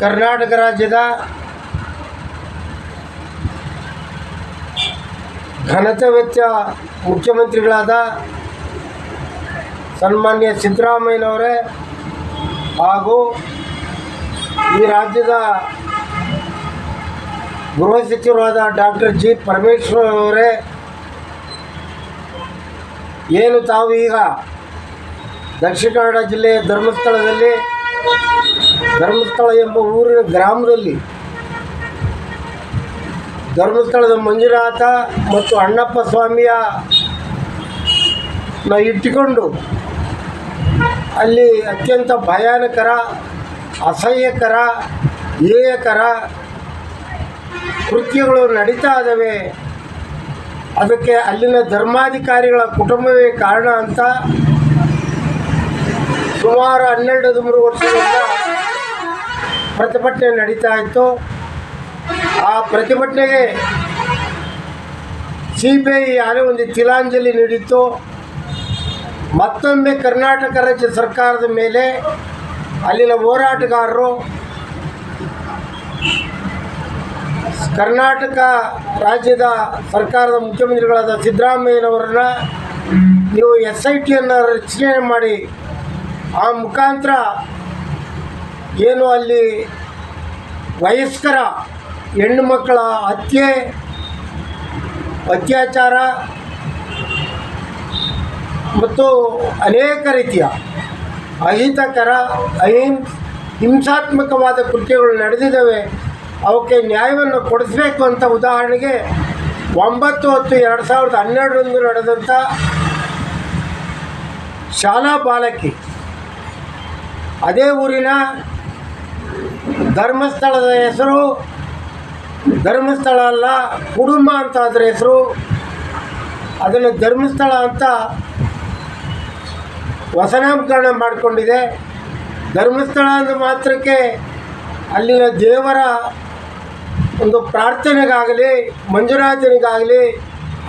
ಕರ್ನಾಟಕ ರಾಜ್ಯದ ಘನತೆ ವೆಚ್ಚ ಮುಖ್ಯಮಂತ್ರಿಗಳಾದ ಸನ್ಮಾನ್ಯ ಸಿದ್ದರಾಮಯ್ಯನವರೇ ಹಾಗೂ ಈ ರಾಜ್ಯದ ಗೃಹ ಸಚಿವರಾದ ಡಾಕ್ಟರ್ ಜಿ ಪರಮೇಶ್ವರ್ ಅವರೇ, ಏನು ತಾವು ಈಗ ದಕ್ಷಿಣ ಕನ್ನಡ ಜಿಲ್ಲೆಯ ಧರ್ಮಸ್ಥಳದಲ್ಲಿ ಧರ್ಮಸ್ಥಳ ಎಂಬ ಊರಿನ ಗ್ರಾಮದಲ್ಲಿ ಧರ್ಮಸ್ಥಳದ ಮಂಜುನಾಥ ಮತ್ತು ಅಣ್ಣಪ್ಪ ಸ್ವಾಮಿಯ ನ ಇಟ್ಟುಕೊಂಡು ಅಲ್ಲಿ ಅತ್ಯಂತ ಭಯಾನಕರ, ಅಸಹ್ಯಕರ ಹೇಯಕರ ಕೃತ್ಯಗಳು ನಡೀತಾ ಇದ್ದಾವೆ. ಅದಕ್ಕೆ ಅಲ್ಲಿನ ಧರ್ಮಾಧಿಕಾರಿಗಳ ಕುಟುಂಬವೇ ಕಾರಣ ಅಂತ ಸುಮಾರು ಹನ್ನೆರಡು ಹದಿಮೂರು ವರ್ಷದಿಂದ ಪ್ರತಿಭಟನೆ ನಡೀತಾ ಇತ್ತು. ಆ ಪ್ರತಿಭಟನೆಗೆ ಸಿ ಬಿ ಐ ಯಾರೇ ಒಂದು ತಿಲಾಂಜಲಿ ನೀಡಿತ್ತು. ಮತ್ತೊಮ್ಮೆ ಕರ್ನಾಟಕ ರಾಜ್ಯ ಸರ್ಕಾರದ ಮೇಲೆ ಅಲ್ಲಿನ ಹೋರಾಟಗಾರರು ಕರ್ನಾಟಕ ರಾಜ್ಯದ ಸರ್ಕಾರದ ಮುಖ್ಯಮಂತ್ರಿಗಳಾದ ಸಿದ್ದರಾಮಯ್ಯನವರನ್ನ ನೀವು ಎಸ್ ಐ ಟಿಯನ್ನು ರಚನೆ ಮಾಡಿ ಆ ಮುಖಾಂತರ ಏನು ಅಲ್ಲಿ ವಯಸ್ಕರ ಹೆಣ್ಣು ಮಕ್ಕಳ ಹತ್ಯೆ, ಅತ್ಯಾಚಾರ ಮತ್ತು ಅನೇಕ ರೀತಿಯ ಅಹಿತಕರ, ಅಹಿಂ, ಹಿಂಸಾತ್ಮಕವಾದ ಕೃತ್ಯಗಳು ನಡೆದಿದ್ದಾವೆ. ಅವಕ್ಕೆ ನ್ಯಾಯವನ್ನು ಕೊಡಿಸಬೇಕು ಅಂತ ಉದಾಹರಣೆಗೆ ಒಂಬತ್ತು ಹತ್ತು ಎರಡು ಸಾವಿರದ ಹನ್ನೆರಡರಂದು ನಡೆದಂಥ ಶಾಲಾ ಬಾಲಕಿ, ಅದೇ ಊರಿನ ಧರ್ಮಸ್ಥಳದ ಹೆಸರು. ಧರ್ಮಸ್ಥಳ ಅಲ್ಲ ಕುಡುಂಬ ಅಂತ ಅದರ ಹೆಸರು. ಅದನ್ನು ಧರ್ಮಸ್ಥಳ ಅಂತ ವಸನಾಮಕರಣ ಮಾಡಿಕೊಂಡಿದೆ. ಧರ್ಮಸ್ಥಳ ಅಂದ ಮಾತ್ರಕ್ಕೆ ಅಲ್ಲಿನ ದೇವರ ಒಂದು ಪ್ರಾರ್ಥನೆಗಾಗಲಿ, ಮಂಜುನಾಥನಿಗಾಗಲಿ,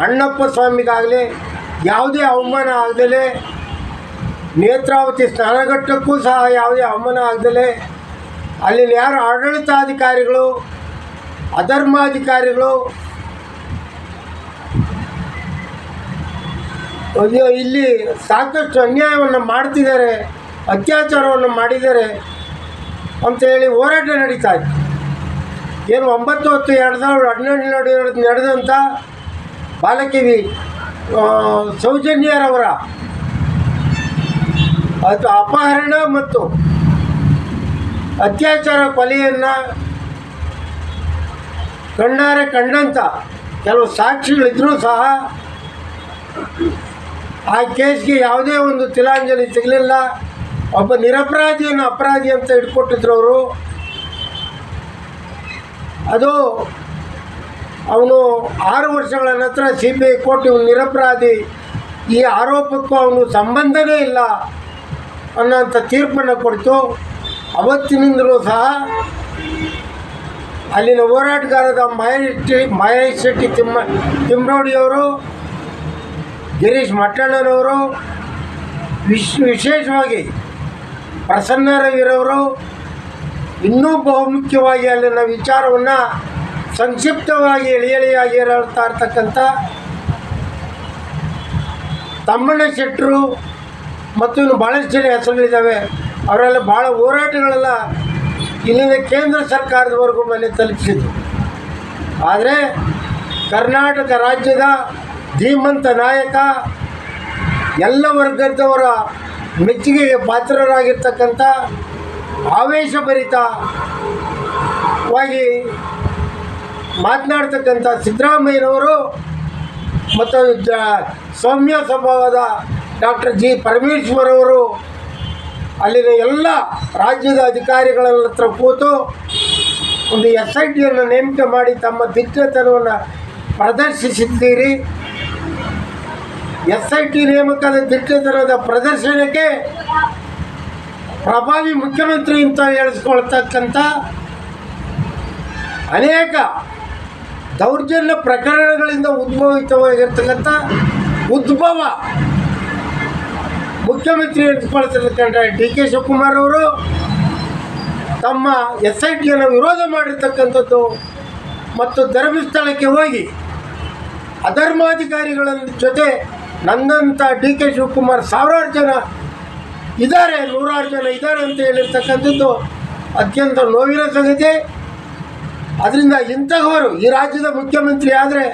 ಅಣ್ಣಪ್ಪ ಸ್ವಾಮಿಗಾಗಲಿ ಯಾವುದೇ ಅವಮಾನ ಆಗದಲೇ, ನೇತ್ರಾವತಿ ಸ್ನಾನಘಟ್ಟಕ್ಕೂ ಸಹ ಯಾವುದೇ ಅವಮಾನ ಆಗದಲೇ ಅಲ್ಲಿನ ಯಾರು ಆಡಳಿತಾಧಿಕಾರಿಗಳು, ಅಧರ್ಮಾಧಿಕಾರಿಗಳು? ಇಲ್ಲಿ ಸಾಕಷ್ಟು ಅನ್ಯಾಯವನ್ನು ಮಾಡ್ತಿದ್ದಾರೆ, ಅತ್ಯಾಚಾರವನ್ನು ಮಾಡಿದ್ದಾರೆ ಅಂತೇಳಿ ಹೋರಾಟ ನಡೀತಾ ಇತ್ತು. ಏನು ಒಂಬತ್ತು ಹತ್ತು ಎರಡು ಸಾವಿರದ ನಡೆ ನಡೆದಂಥ ಬಾಲಕಿವಿ ಸೌಜನ್ಯರವರ ಅದು ಅಪಹರಣ ಮತ್ತು ಅತ್ಯಾಚಾರ ಕೊಲೆಯನ್ನು ಕಣ್ಣಾರೆ ಕಂಡಂಥ ಕೆಲವು ಸಾಕ್ಷಿಗಳಿದ್ದರೂ ಸಹ ಆ ಕೇಸ್ಗೆ ಯಾವುದೇ ಒಂದು ತಿಲಾಂಜಲಿ ಸಿಗಲಿಲ್ಲ. ಒಬ್ಬ ನಿರಪರಾಧಿಯನ್ನು ಅಪರಾಧಿ ಅಂತ ಇಟ್ಕೊಟ್ಟಿದ್ರು ಅವರು. ಅದು ಅವನು ಆರು ವರ್ಷಗಳ ನಂತರ ಸಿ ಬಿ ಐ ಕೋರ್ಟ್ ಇವನು ನಿರಪರಾಧಿ. ಈ ಆರೋಪಕ್ಕೂ ಅವನು ಸಂಬಂಧವೇ ಇಲ್ಲ ಅನ್ನೋಂಥ ತೀರ್ಪನ್ನು ಕೊಡ್ತು. ಅವತ್ತಿನಿಂದಲೂ ಸಹ ಅಲ್ಲಿನ ಹೋರಾಟಗಾರದ ಮಹೇಶ್ ಮಹೇಶ್ ಶೆಟ್ಟಿ ತಿಮ್ಮ ತಿಮ್ರೋಡಿಯವರು ಗಿರೀಶ್ ಮಟ್ಟಣ್ಣನವರು ವಿಶ್ ವಿಶೇಷವಾಗಿ ಪ್ರಸನ್ನ ರವಿರವರು ಇನ್ನೂ ಬಹುಮುಖ್ಯವಾಗಿ ಅಲ್ಲಿನ ವಿಚಾರವನ್ನು ಸಂಕ್ಷಿಪ್ತವಾಗಿ ಎಳಿ ಹೇಳ್ತಾ ಇರ್ತಕ್ಕಂಥ ತಮ್ಮಣ್ಣ ಶೆಟ್ಟರು ಮತ್ತು ಇನ್ನು ಭಾಳಷ್ಟು ಜನ ಹೆಸರುಗಳಿದ್ದಾವೆ. ಅವರೆಲ್ಲ ಭಾಳ ಹೋರಾಟಗಳೆಲ್ಲ ಇಲ್ಲಿಂದ ಕೇಂದ್ರ ಸರ್ಕಾರದವರೆಗೂ ಮನೆ ತಲುಪಿಸಿದ್ರು. ಆದರೆ ಕರ್ನಾಟಕ ರಾಜ್ಯದ ಧೀಮಂತ ನಾಯಕ, ಎಲ್ಲ ವರ್ಗದವರ ಮೆಚ್ಚುಗೆಗೆ ಪಾತ್ರರಾಗಿರ್ತಕ್ಕಂಥ ಆವೇಶಭರಿತವಾಗಿ ಮಾತನಾಡ್ತಕ್ಕಂಥ ಸಿದ್ದರಾಮಯ್ಯನವರು ಮತ್ತು ಸೌಮ್ಯ ಸ್ವಭಾವದ ಡಾಕ್ಟರ್ ಜಿ. ಪರಮೇಶ್ವರ್ ಅವರು ಅಲ್ಲಿನ ಎಲ್ಲ ರಾಜ್ಯದ ಅಧಿಕಾರಿಗಳ ಹತ್ರ ಕೂತು ಒಂದು ಎಸ್ ಐ ಟಿಯನ್ನು ನೇಮಕ ಮಾಡಿ ತಮ್ಮ ದಿಗ್ಗತನವನ್ನು ಪ್ರದರ್ಶಿಸಿದ್ದೀರಿ. ಎಸ್ ಐ ಟಿ ನೇಮಕದ ದಿಗ್ಗತನದ ಪ್ರದರ್ಶನಕ್ಕೆ ಪ್ರಭಾವಿ ಮುಖ್ಯಮಂತ್ರಿ ಅಂತ ಹೇಳಿಸ್ಕೊಳ್ತಕ್ಕಂಥ ಅನೇಕ ದೌರ್ಜನ್ಯ ಪ್ರಕರಣಗಳಿಂದ ಉದ್ಭವಿತವಾಗಿರ್ತಕ್ಕಂಥ ಉದ್ಭವ ಮುಖ್ಯಮಂತ್ರಿ ಎನಿಸ್ಕೊಳ್ತಿರ್ತಕ್ಕಂಥ ಡಿ ಕೆ ಶಿವಕುಮಾರ್ ಅವರು ತಮ್ಮ ಎಸ್ ಐ ಟಿಯನ್ನು ವಿರೋಧ ಮಾಡಿರ್ತಕ್ಕಂಥದ್ದು ಮತ್ತು ಧರ್ಮಸ್ಥಳಕ್ಕೆ ಹೋಗಿ ಅಧರ್ಮಾಧಿಕಾರಿಗಳ ಜೊತೆ ನನ್ನಂಥ ಡಿ ಕೆ ಶಿವಕುಮಾರ್ ಸಾವಿರಾರು ಜನ ಇದ್ದಾರೆ, ನೂರಾರು ಜನ ಇದ್ದಾರೆ ಅಂತ ಹೇಳಿರ್ತಕ್ಕಂಥದ್ದು ಅತ್ಯಂತ ನೋವಿನ ಸಂಗತಿ. ಅದರಿಂದ ಇಂತಹವರು ಈ ರಾಜ್ಯದ ಮುಖ್ಯಮಂತ್ರಿ ಆದರೆ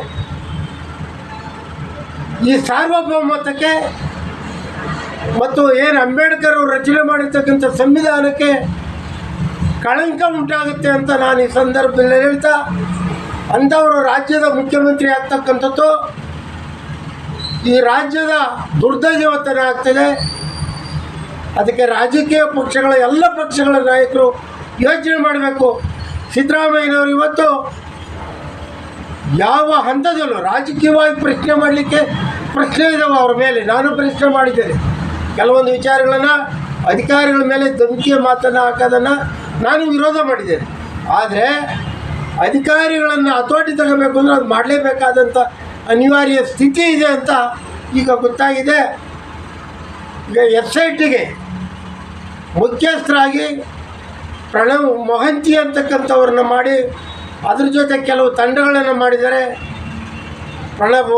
ಈ ಸಾರ್ವಭೌಮತ್ವಕ್ಕೆ ಮತ್ತು ಏನು ಅಂಬೇಡ್ಕರ್ ಅವರು ರಚನೆ ಮಾಡಿರ್ತಕ್ಕಂಥ ಸಂವಿಧಾನಕ್ಕೆ ಕಳಂಕ ಉಂಟಾಗುತ್ತೆ ಅಂತ ನಾನು ಈ ಸಂದರ್ಭದಲ್ಲಿ ಹೇಳ್ತಾ, ಅಂಥವರು ರಾಜ್ಯದ ಮುಖ್ಯಮಂತ್ರಿ ಆಗ್ತಕ್ಕಂಥದ್ದು ಈ ರಾಜ್ಯದ ದುರ್ದೈವತನ ಆಗ್ತದೆ ಅದಕ್ಕೆ ರಾಜಕೀಯ ಪಕ್ಷಗಳ ಎಲ್ಲ ಪಕ್ಷಗಳ ನಾಯಕರು ಯೋಚನೆ ಮಾಡಬೇಕು. ಸಿದ್ದರಾಮಯ್ಯನವರು ಇವತ್ತು ಯಾವ ಹಂತದಲ್ಲೂ ರಾಜಕೀಯವಾಗಿ ಪ್ರಶ್ನೆ ಮಾಡಲಿಕ್ಕೆ ಪ್ರಶ್ನೆ ಇದಾವೆ ಅವ್ರ ಮೇಲೆ. ನಾನು ಪ್ರಶ್ನೆ ಮಾಡಿದ್ದೇನೆ. ಕೆಲವೊಂದು ವಿಚಾರಗಳನ್ನು ಅಧಿಕಾರಿಗಳ ಮೇಲೆ ಧಮಕಿಯ ಮಾತನ್ನು ಹಾಕೋದನ್ನು ನಾನು ವಿರೋಧ ಮಾಡಿದ್ದೇನೆ. ಆದರೆ ಅಧಿಕಾರಿಗಳನ್ನು ಹತೋಟಿ ತಗೋಬೇಕು ಅಂದರೆ ಅದು ಮಾಡಲೇಬೇಕಾದಂಥ ಅನಿವಾರ್ಯ ಸ್ಥಿತಿ ಇದೆ ಅಂತ ಈಗ ಗೊತ್ತಾಗಿದೆ. ಈಗ ಎಸ್ ಐ ಮುಖ್ಯಸ್ಥರಾಗಿ ಪ್ರಣವ್ ಮೊಹಂತಿ ಅಂತಕ್ಕಂಥವ್ರನ್ನ ಮಾಡಿ ಅದ್ರ ಜೊತೆ ಕೆಲವು ತಂಡಗಳನ್ನು ಮಾಡಿದ್ದಾರೆ. ಪ್ರಣಬ್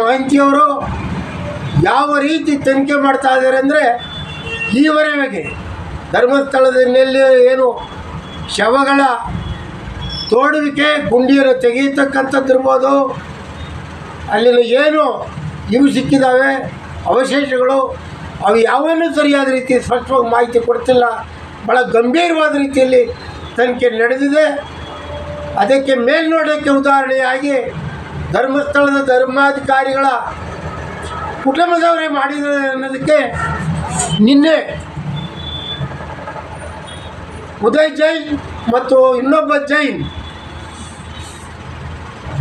ಮೊಹಂತಿಯವರು ಯಾವ ರೀತಿ ತನಿಖೆ ಮಾಡ್ತಾ ಇದ್ದಾರೆ ಅಂದರೆ ಈವರೆಗೆ ಧರ್ಮಸ್ಥಳದಲ್ಲಿ ಏನು ಶವಗಳ ತೋಡುವಿಕೆ ಗುಂಡಿಯನ್ನು ತೆಗೆಯತಕ್ಕಂಥದ್ದಿರ್ಬೋದು ಅಲ್ಲಿನ ಏನು ಇವು ಸಿಕ್ಕಿದ್ದಾವೆ ಅವಶೇಷಗಳು, ಅವು ಯಾವನ್ನೂ ಸರಿಯಾದ ರೀತಿ ಸ್ಪಷ್ಟವಾಗಿ ಮಾಹಿತಿ ಕೊಡ್ತಿಲ್ಲ. ಭಾಳ ಗಂಭೀರವಾದ ರೀತಿಯಲ್ಲಿ ತನಿಖೆ ನಡೆದಿದೆ. ಅದಕ್ಕೆ ಮೇಲ್ನೋಟಕ್ಕೆ ಉದಾಹರಣೆಯಾಗಿ ಧರ್ಮಸ್ಥಳದ ಧರ್ಮಾಧಿಕಾರಿಗಳ ಕುಟುಂಬದವರೇ ಮಾಡಿದ್ದಾರೆ ಅನ್ನೋದಕ್ಕೆ ನಿನ್ನೆ ಉದಯ್ ಜೈನ್ ಮತ್ತು ಇನ್ನೊಬ್ಬ ಜೈನ್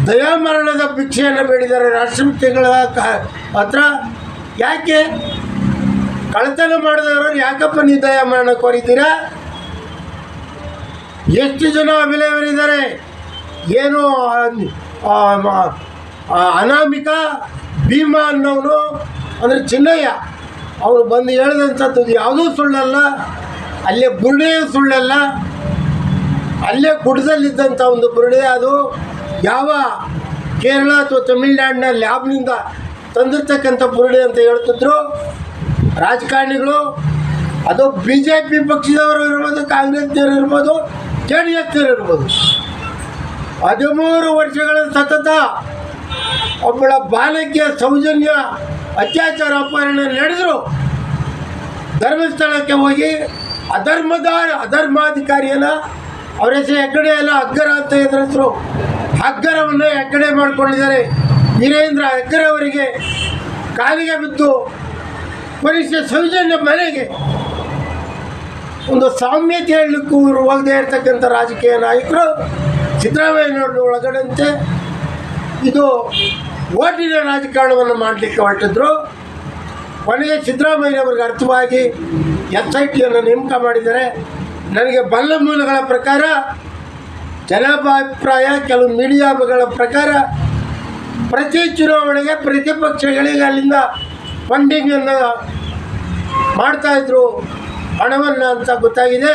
ದಯಾಮರಣದ ಭಿಕ್ಷೆಯನ್ನು ಬೇಡಿದ್ದಾರೆ. ರಾಷ್ಟ್ರಪತಿಗಳ ಹತ್ರ ಯಾಕೆ? ಕಳತನ ಮಾಡಿದವರು ಯಾಕಪ್ಪ ನೀವು ದಯಾಮರಣ ಕೋರಿದ್ದೀರಾ? ಎಷ್ಟು ಜನ ಅಭಿನಯವರಿದ್ದಾರೆ ಏನು ಅನಾಮಿಕ ಭೀಮಾ ಅನ್ನೋನು ಅಂದರೆ ಚಿನ್ನಯ್ಯ. ಅವನು ಬಂದು ಹೇಳಿದಂಥದ್ದು ಯಾವುದೂ ಸುಳ್ಳಲ್ಲ, ಅಲ್ಲೇ ಬುರುಡೆಯೂ ಸುಳ್ಳಲ್ಲ. ಅಲ್ಲೇ ಗುಡ್ಡದಲ್ಲಿದ್ದಂಥ ಒಂದು ಬುರುಡೆ ಅದು. ಯಾವ ಕೇರಳ ಅಥವಾ ತಮಿಳ್ನಾಡಿನ ಲ್ಯಾಬ್ನಿಂದ ತಂದಿರ್ತಕ್ಕಂಥ ಬುರುಡೆ ಅಂತ ಹೇಳ್ತಿದ್ರು. ರಾಜಕಾರಣಿಗಳು, ಅದು ಬಿ ಜೆ ಪಿ ಪಕ್ಷದವರು ಇರ್ಬೋದು, ಕಾಂಗ್ರೆಸ್ನವರು ಇರ್ಬೋದು, ಜೆ ಡಿ ಎಸ್ನವರು ಇರ್ಬೋದು. ಹದಿಮೂರು ವರ್ಷಗಳ ಸತತ ಒಬ್ಬಳ ಬಾಲಕಿಯ ಸೌಜನ್ಯ ಅತ್ಯಾಚಾರ ಅಪಹರಣ ನಡೆದರು. ಧರ್ಮಸ್ಥಳಕ್ಕೆ ಹೋಗಿ ಅಧರ್ಮದ ಅಧರ್ಮಾಧಿಕಾರಿಯನ್ನ ಅವರ ಹೆಸರು ಹೆಗ್ಗಡೆ ಎಲ್ಲ ಅಗ್ಗರ ಅಂತ ಇದ್ರ ಹೆಸರು. ಅಗ್ಗರವನ್ನು ಹೆಗ್ಗಡೆ ಮಾಡಿಕೊಂಡಿದ್ದಾರೆ. ವೀರೇಂದ್ರ ಹೆಗ್ಗರ ಅವರಿಗೆ ಕಾಲಿಗೆ ಬಿದ್ದು ಕನಿಷ್ಠ ಸೌಜನ್ಯ ಮನೆಗೆ ಒಂದು ಸಾಮ್ಯತೆ ಹೇಳಲಿಕ್ಕೂ ಇವರು ಹೋಗದೆ ಇರತಕ್ಕಂಥ ರಾಜಕೀಯ ನಾಯಕರು ಸಿದ್ದರಾಮಯ್ಯನವ್ರನ್ನ ಒಳಗಡಂತೆ ಇದು ಓಟಿನ ರಾಜಕಾರಣವನ್ನು ಮಾಡಲಿಕ್ಕೆ ಹೊರಟಿದ್ರು. ಕೊನೆಗೆ ಸಿದ್ದರಾಮಯ್ಯನವ್ರಿಗೆ ಅರ್ಥವಾಗಿ ಎಸ್ ಐ ಟಿಯನ್ನು ನೇಮಕ ಮಾಡಿದ್ದಾರೆ. ನನಗೆ ಬಲ್ಲ ಮೂಲಗಳ ಪ್ರಕಾರ, ಜನಾಭಿಪ್ರಾಯ, ಕೆಲವು ಮೀಡಿಯಾಗಳ ಪ್ರಕಾರ ಪ್ರತಿ ಚುನಾವಣೆಗೆ ಪ್ರತಿಪಕ್ಷಗಳಿಗೆ ಅಲ್ಲಿಂದ ಫಂಡಿಂಗನ್ನು ಮಾಡ್ತಾಯಿದ್ರು ಹಣವನ್ನು ಅಂತ ಗೊತ್ತಾಗಿದೆ.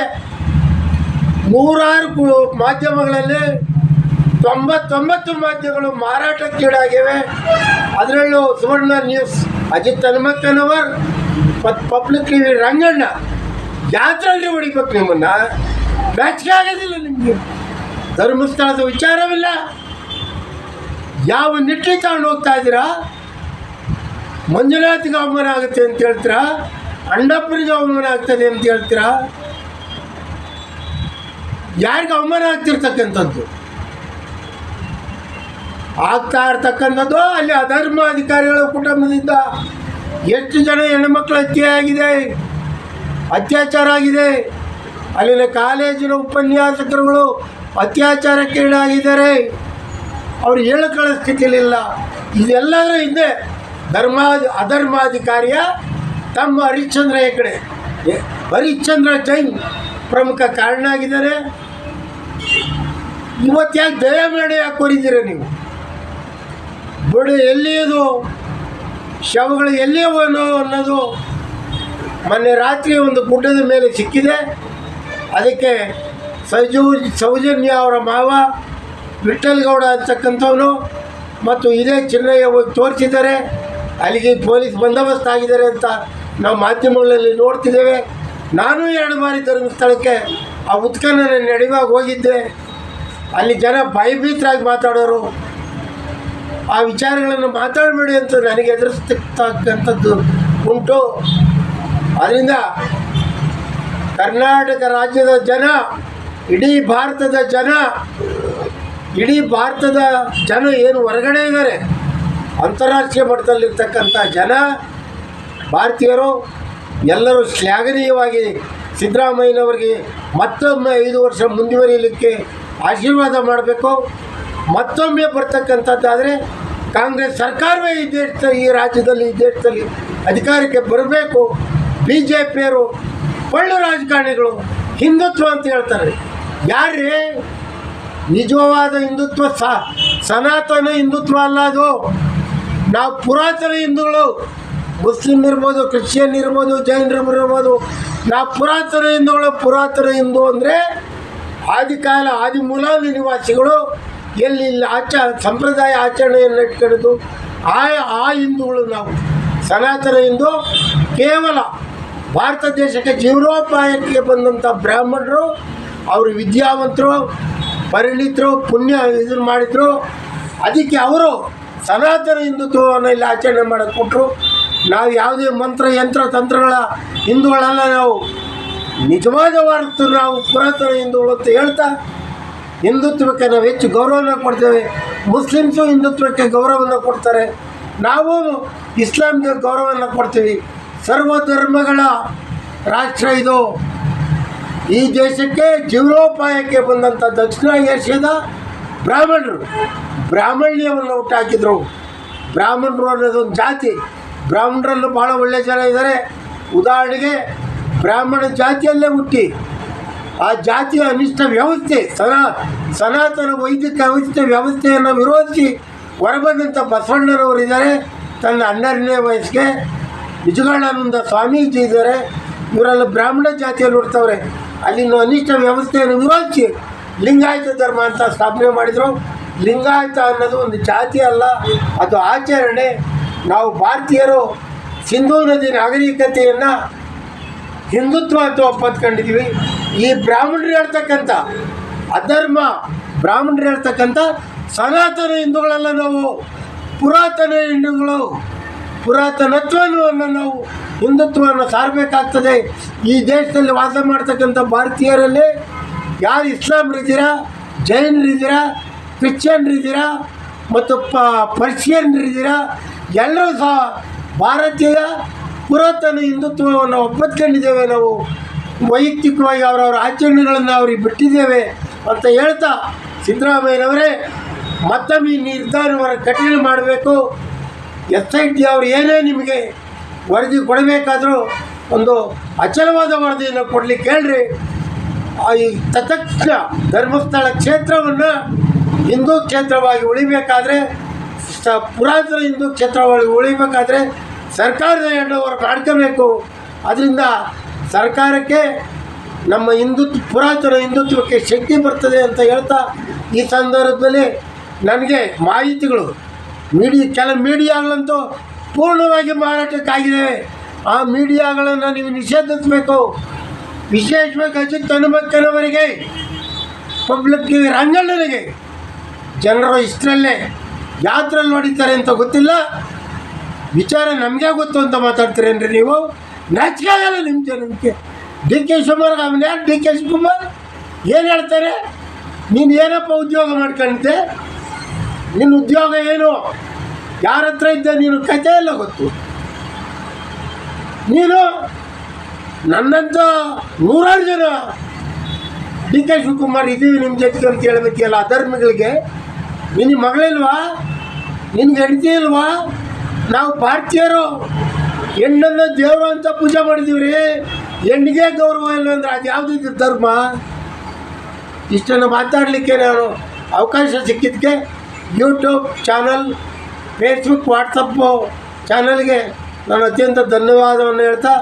ನೂರಾರು ಮಾಧ್ಯಮಗಳಲ್ಲಿ ತೊಂಬತ್ತೊಂಬತ್ತು ಮಾಧ್ಯಮಗಳು ಮಾರಾಟಕ್ಕೀಡಾಗಿವೆ. ಅದರಲ್ಲೂ ಸುವರ್ಣ ನ್ಯೂಸ್, ಅಜಿತ್ ಹನುಮಕ್ಕನವರ್ ಮತ್ತು ಪಬ್ಲಿಕ್ ಟಿವಿ ರಂಗಣ್ಣ ಜಾತ್ರೆಯಲ್ಲಿ ಹೊಡಿಬೇಕು ನಿಮ್ಮನ್ನು? ಬ್ಯಾಚ್ಗೆ ಆಗೋದಿಲ್ಲ ನಿಮಗೆ. ಧರ್ಮಸ್ಥಳದ ವಿಚಾರವಿಲ್ಲ. ಯಾವ ನಿಟ್ಟಿಗೆ ತಗೊಂಡು ಹೋಗ್ತಾ ಇದ್ದೀರಾ? ಮಂಜುನಾಥ್ಗೆ ಅವಮಾನ ಆಗುತ್ತೆ ಅಂತ ಹೇಳ್ತೀರಾ? ಅಂಡಪ್ಪನಿಗೆ ಅವಮಾನ ಆಗ್ತದೆ ಅಂತ ಹೇಳ್ತೀರಾ? ಯಾರಿಗೆ ಅವಮಾನ ಆಗ್ತಿರ್ತಕ್ಕಂಥದ್ದು? ಆಗ್ತಾ ಇರ್ತಕ್ಕಂಥದ್ದು, ಅಲ್ಲಿ ಅಧರ್ಮ ಅಧಿಕಾರಿಗಳ ಕುಟುಂಬದಿಂದ ಎಷ್ಟು ಜನ ಹೆಣ್ಣುಮಕ್ಕಳು ಹತ್ಯೆ ಆಗಿದೆ, ಅತ್ಯಾಚಾರ ಆಗಿದೆ, ಅಲ್ಲಿನ ಕಾಲೇಜಿನ ಉಪನ್ಯಾಸಕರುಗಳು ಅತ್ಯಾಚಾರಕ್ಕೆ ಈಡಾಗಿದ್ದಾರೆ. ಅವ್ರು ಹೇಳಕ್ಕಳ ಸ್ಥಿತಿಲಿಲ್ಲ. ಇದೆಲ್ಲದರ ಹಿಂದೆ ಧರ್ಮ ಅಧರ್ಮಾಧಿಕಾರಿಯ ತಮ್ಮ ಹರಿಶ್ಚಂದ್ರ ಹೆಗಡೆ ಹರಿಶ್ಚಂದ್ರ ಜೈನ್ ಪ್ರಮುಖ ಕಾರಣ ಆಗಿದ್ದಾರೆ. ಇವತ್ತು ಯಾಕೆ ದಯಾಮರಣ ಯಾಕೆ ಕೋರಿದ್ದೀರ ನೀವು? ಬಿಡು ಎಲ್ಲಿಯದು ಶವಗಳು ಎಲ್ಲಿಯವನೋ ಅನ್ನೋ ಅನ್ನೋದು ಮೊನ್ನೆ ರಾತ್ರಿ ಒಂದು ಗುಡ್ಡದ ಮೇಲೆ ಸಿಕ್ಕಿದೆ. ಅದಕ್ಕೆ ಸೌಜು ಸೌಜನ್ಯ ಅವರ ಮಾವ ವಿಠಲ್ಗೌಡ ಅಂತಕ್ಕಂಥವನು ಮತ್ತು ಇದೇ ಚಿನ್ನಯ್ಯ ಹೋಗಿ ತೋರಿಸಿದ್ದಾರೆ. ಅಲ್ಲಿಗೆ ಪೊಲೀಸ್ ಬಂದೋಬಸ್ತ್ ಆಗಿದ್ದಾರೆ ಅಂತ ನಾವು ಮಾಧ್ಯಮಗಳಲ್ಲಿ ನೋಡ್ತಿದ್ದೇವೆ. ನಾನು ಎರಡು ಬಾರಿ ಧರ್ಮಸ್ಥಳಕ್ಕೆ ಆ ಉತ್ಖನನ ನಡೆಯುವಾಗ ಹೋಗಿದ್ದೆ. ಅಲ್ಲಿ ಜನ ಭಯಭೀತರಾಗಿ ಮಾತಾಡೋರು. ಆ ವಿಚಾರಗಳನ್ನು ಮಾತಾಡಬೇಡಿ ಅಂತ ನನಗೆ ಎದುರಿಸ್ತಕ್ಕಂಥದ್ದು ಉಂಟು. ಅದರಿಂದ ಕರ್ನಾಟಕ ರಾಜ್ಯದ ಜನ, ಇಡೀ ಭಾರತದ ಜನ, ಇಡೀ ಭಾರತದ ಜನ ಏನು ಹೊರಗಡೆ ಇದ್ದಾರೆ? ಅಂತಾರಾಷ್ಟ್ರೀಯ ಮಟ್ಟದಲ್ಲಿರ್ತಕ್ಕಂಥ ಜನ, ಭಾರತೀಯರು, ಎಲ್ಲರೂ ಶ್ಲಾಘನೀಯವಾಗಿ ಸಿದ್ದರಾಮಯ್ಯನವರಿಗೆ ಮತ್ತೊಮ್ಮೆ ಐದು ವರ್ಷ ಮುಂದುವರಿಯಲಿಕ್ಕೆ ಆಶೀರ್ವಾದ ಮಾಡಬೇಕು. ಮತ್ತೊಮ್ಮೆ ಬರ್ತಕ್ಕಂಥದ್ದಾದರೆ ಕಾಂಗ್ರೆಸ್ ಸರ್ಕಾರವೇ ಈ ಈ ರಾಜ್ಯದಲ್ಲಿ ಈ ದೇಶದಲ್ಲಿ ಅಧಿಕಾರಕ್ಕೆ ಬರಬೇಕು. ಬಿ ಜೆ ಪಿಯರು ಒಳ್ಳೆ ರಾಜಕಾರಣಿಗಳು, ಹಿಂದುತ್ವ ಅಂತ ಹೇಳ್ತಾರೆ. ಯಾರೇ ನಿಜವಾದ ಹಿಂದುತ್ವ ಸನಾತನ ಹಿಂದುತ್ವ ಅಲ್ಲ ಅದು. ನಾವು ಪುರಾತನ ಹಿಂದೂಗಳು. ಮುಸ್ಲಿಂ ಇರ್ಬೋದು, ಕ್ರಿಶ್ಚಿಯನ್ ಇರ್ಬೋದು ಜೈನರಿರ್ಬೋದು ನಾವು ಪುರಾತನ ಹಿಂದೂಗಳು, ಪುರಾತನ ಹಿಂದೂ ಅಂದರೆ ಆದಿಕಾಲ ಆದಿ ಮೂಲ ನಿವಾಸಿಗಳು. ಎಲ್ಲಿ ಇಲ್ಲಿ ಆಚ, ಸಂಪ್ರದಾಯ ಆಚರಣೆಯನ್ನು ಇಟ್ಕೊಂಡು ಆ ಆ ಹಿಂದೂಗಳು ನಾವು. ಸನಾತನ ಹಿಂದೂ ಕೇವಲ ಭಾರತ ದೇಶಕ್ಕೆ ಜೀವನೋಪಾಯಕ್ಕೆ ಬಂದಂಥ ಬ್ರಾಹ್ಮಣರು, ಅವರು ವಿದ್ಯಾವಂತರು, ಪರಿಣಿತರು, ಪುಣ್ಯ ಇದನ್ನು ಮಾಡಿದರು. ಅದಕ್ಕೆ ಅವರು ಸನಾತನ ಹಿಂದುತ್ವವನ್ನು ಇಲ್ಲಿ ಆಚರಣೆ ಮಾಡೋಕ್ಕೆ ಕೊಟ್ಟರು ನಾವು ಯಾವುದೇ ಮಂತ್ರ, ಯಂತ್ರ, ತಂತ್ರಗಳ ಹಿಂದೂಗಳಲ್ಲ ನಾವು ನಿಜವಾದ ವಾರ್ತು ನಾವು ಪುರಾತನ ಹಿಂದೂಗಳು ಅಂತ ಹೇಳ್ತಾ ಹಿಂದುತ್ವಕ್ಕೆ ನಾವು ಹೆಚ್ಚು ಗೌರವನ ಕೊಡ್ತೇವೆ. ಮುಸ್ಲಿಮ್ಸು ಹಿಂದುತ್ವಕ್ಕೆ ಗೌರವವನ್ನು ಕೊಡ್ತಾರೆ. ನಾವು ಇಸ್ಲಾಂಗೆ ಗೌರವವನ್ನು ಕೊಡ್ತೀವಿ. ಸರ್ವ ಧರ್ಮಗಳ ರಾಷ್ಟ್ರ ಇದು. ಈ ದೇಶಕ್ಕೆ ಜೀವನೋಪಾಯಕ್ಕೆ ಬಂದಂಥ ದಕ್ಷಿಣ ಏಷ್ಯಾದ ಬ್ರಾಹ್ಮಣರು ಬ್ರಾಹ್ಮಣ್ಯವನ್ನು ಹುಟ್ಟಾಕಿದ್ರು. ಬ್ರಾಹ್ಮಣರು ಅನ್ನೋದೊಂದು ಜಾತಿ. ಬ್ರಾಹ್ಮಣರಲ್ಲೂ ಭಾಳ ಒಳ್ಳೆಯ ಜನ ಇದ್ದಾರೆ. ಉದಾಹರಣೆಗೆ ಬ್ರಾಹ್ಮಣ ಜಾತಿಯಲ್ಲೇ ಹುಟ್ಟಿ. ಆ ಜಾತಿಯ ಅನಿಷ್ಟ ವ್ಯವಸ್ಥೆ, ಸನಾ, ಸನಾತನ ವೈದಿಕ ವ್ಯವಸ್ಥೆ ವ್ಯವಸ್ಥೆಯನ್ನು ವಿರೋಧಿಸಿ ಹೊರಬಂದಂಥ ಬಸವಣ್ಣನವರು ಇದ್ದಾರೆ, ತನ್ನ ಹನ್ನೆರಡನೇ ವಯಸ್ಸಿಗೆ. ನಿಜಗಳಾನಂದ ಸ್ವಾಮೀಜಿ ಇದ್ದಾರೆ, ಇವರೆಲ್ಲ ಬ್ರಾಹ್ಮಣ ಜಾತಿಯಲ್ಲಿ ಹುಡ್ತವ್ರೆ ಅಲ್ಲಿನ ಅನಿಷ್ಟ ವ್ಯವಸ್ಥೆಯನ್ನು ವಿರೋಧಿಸಿ ಲಿಂಗಾಯತ ಧರ್ಮ ಅಂತ ಸ್ಥಾಪನೆ ಮಾಡಿದರು. ಲಿಂಗಾಯತ ಅನ್ನೋದು ಒಂದು ಜಾತಿ ಅಲ್ಲ, ಅದು ಆಚರಣೆ. ನಾವು ಭಾರತೀಯರು ಸಿಂಧೂ ನದಿ ನಾಗರಿಕತೆಯನ್ನು ಹಿಂದುತ್ವ ಅಂತ ಒಪ್ಪತ್ಕೊಂಡಿದ್ದೀವಿ ಈ ಬ್ರಾಹ್ಮಣರು ಹೇಳ್ತಕ್ಕಂಥ ಅಧರ್ಮ, ಬ್ರಾಹ್ಮಣರು ಹೇಳ್ತಕ್ಕಂಥ ಸನಾತನ ಹಿಂದೂಗಳೆಲ್ಲ ನಾವು ಪುರಾತನ ಹಿಂದೂಗಳು. ಪುರಾತನತ್ವವನ್ನು ನಾವು ಹಿಂದುತ್ವವನ್ನು ಸಾರಬೇಕಾಗ್ತದೆ. ಈ ದೇಶದಲ್ಲಿ ವಾಸ ಮಾಡ್ತಕ್ಕಂಥ ಭಾರತೀಯರಲ್ಲಿ ಯಾರು ಇಸ್ಲಾಮ್ರಿದ್ದೀರಾ, ಜೈನರಿದ್ದೀರಾ, ಕ್ರಿಶ್ಚಿಯನ್ರಿದ್ದೀರಾ ಮತ್ತು ಪ, ಪರ್ಷಿಯನ್ರಿದ್ದೀರಾ, ಎಲ್ಲರೂ ಸಹ ಭಾರತೀಯ ಪುರಾತನ ಹಿಂದುತ್ವವನ್ನು ಒಪ್ಪತ್ಕೊಂಡಿದ್ದೇವೆ. ನಾವು ವೈಯಕ್ತಿಕವಾಗಿ ಅವರವರ ಆಚರಣೆಗಳನ್ನು ಅವ್ರಿಗೆ ಬಿಟ್ಟಿದ್ದೇವೆ ಅಂತ ಹೇಳ್ತಾ ಸಿದ್ದರಾಮಯ್ಯನವರೇ, ಮತ್ತೊಮ್ಮೆ ನಿರ್ಧಾರವನ್ನು ಕಠಿಣ ಮಾಡಬೇಕು. ಎಸ್ ಐ ಟಿ ಅವರು ಏನೇ ನಿಮಗೆ ವರದಿ ಕೊಡಬೇಕಾದರೂ ಒಂದು ಅಚಲವಾದ ವರದಿಯನ್ನು ಕೊಡಲಿಕ್ಕೆ ಹೇಳ್ರಿ. ಈ ತತಕ್ಷ ಧರ್ಮಸ್ಥಳ ಕ್ಷೇತ್ರವನ್ನು ಹಿಂದೂ ಕ್ಷೇತ್ರವಾಗಿ ಉಳಿಬೇಕಾದ್ರೆ ಸ ಪುರಾತನ ಹಿಂದೂ ಕ್ಷೇತ್ರವಾಗಿ ಉಳಿಬೇಕಾದ್ರೆ ಸರ್ಕಾರದ ಹೆಣ್ಣವರು ಕಾಡ್ಕೋಬೇಕು ಅದರಿಂದ ಸರ್ಕಾರಕ್ಕೆ ನಮ್ಮ ಹಿಂದುತ್ವ, ಪುರಾತನ ಹಿಂದುತ್ವಕ್ಕೆ ಶಕ್ತಿ ಬರ್ತದೆ ಅಂತ ಹೇಳ್ತಾ ಈ ಸಂದರ್ಭದಲ್ಲಿ ನನಗೆ ಮಾಹಿತಿಗಳು ಮೀಡಿಯಾ, ಕೆಲ ಮೀಡಿಯಾಗಳಂತೂ ಪೂರ್ಣವಾಗಿ ಮಾರಾಟಕ್ಕಾಗಿದ್ದೇವೆ ಆ ಮೀಡಿಯಾಗಳನ್ನು ನೀವು ನಿಷೇಧಿಸಬೇಕು. ವಿಶೇಷವಾಗಿ ಅಜಿತ್ ಹನುಮಕ್ಕನವರಿಗೆ ಪಬ್ಲಿಕ್ ರಂಗಣ್ಣನಿಗೆ ಜನರು ಇಷ್ಟರಲ್ಲೇ ಯಾತ್ರೆ ಹೊಡಿತಾರೆ ಅಂತ ಗೊತ್ತಿಲ್ಲ. ವಿಚಾರ ನಮಗೆ ಗೊತ್ತು ಅಂತ ಮಾತಾಡ್ತೀರೇನ್ರಿ ನೀವು? ನಾಚಿಕೆ ಆಗಲ್ಲ ನಿಮ್ಮ ಜನಕ್ಕೆ. ಡಿ ಕೆ ಶಿವಕುಮಾರ್ ಆಮೇಲೆ ಯಾರು? D K Shivakumar? ಏನು ಹೇಳ್ತಾರೆ? ನೀನು ಏನಪ್ಪ ಉದ್ಯೋಗ ಮಾಡ್ಕೊಂತೆ? ನಿನ್ನ ಉದ್ಯೋಗ ಏನು? ಯಾರ ಹತ್ರ ಇದ್ದ ನೀನು? ಕತೆ ಎಲ್ಲ ಗೊತ್ತು. ನೀನು ನನ್ನಂತ ನೂರಾರು ಜನ ಡಿ ಕೆ ಶಿವಕುಮಾರ್ ಇದ್ದೀವಿ ನಿಮ್ಮ ಜೊತೆಗೆ ಅಂತ ಹೇಳ್ಬೇಕಲ್ಲ ಅಧರ್ಮಿಗಳಿಗೆ ನಿನ್ನ ಮಗಳಿಲ್ವಾ? ನಿನ್ಗೆ ಹೆಂಡತಿ ಇಲ್ವಾ? ನಾವು ಭಾರತೀಯರು ಹೆಣ್ಣನ್ನು ದೇವರು ಅಂತ ಪೂಜೆ ಮಾಡಿದೀವ್ರಿ. ಹೆಣ್ಣಿಗೆ ಗೌರವ ಇಲ್ಲ ಅಂದ್ರೆ ಅದು ಯಾವುದಿದ್ದು ಧರ್ಮ? ಇಷ್ಟನ್ನು ಮಾತಾಡಲಿಕ್ಕೆ ನಾನು ಅವಕಾಶ ಸಿಕ್ಕಿದ್ದಕ್ಕೆ ಯೂಟ್ಯೂಬ್ ಚಾನಲ್ ಫೇಸ್ಬುಕ್ ವಾಟ್ಸಪ್ಪು ಚಾನಲ್ಗೆ ನಾನು ಅತ್ಯಂತ ಧನ್ಯವಾದವನ್ನು ಹೇಳ್ತಾ,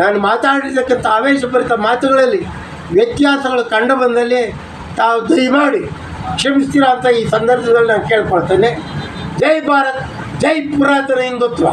ನಾನು ಮಾತಾಡಿರ್ತಕ್ಕಂಥ ಆವೇಶಭರಿತ ಮಾತುಗಳಲ್ಲಿ ವ್ಯತ್ಯಾಸಗಳು ಕಂಡು ಬಂದಲ್ಲಿ ತಾವು ದಯಮಾಡಿ ಕ್ಷಮಿಸ್ತೀರಾ ಅಂತ ಈ ಸಂದರ್ಭದಲ್ಲಿ ನಾನು ಕೇಳ್ಕೊಳ್ತೇನೆ. ಜೈ ಭಾರತ್. ಜೈ ಪುರಾತನ ಹಿಂದುತ್ವ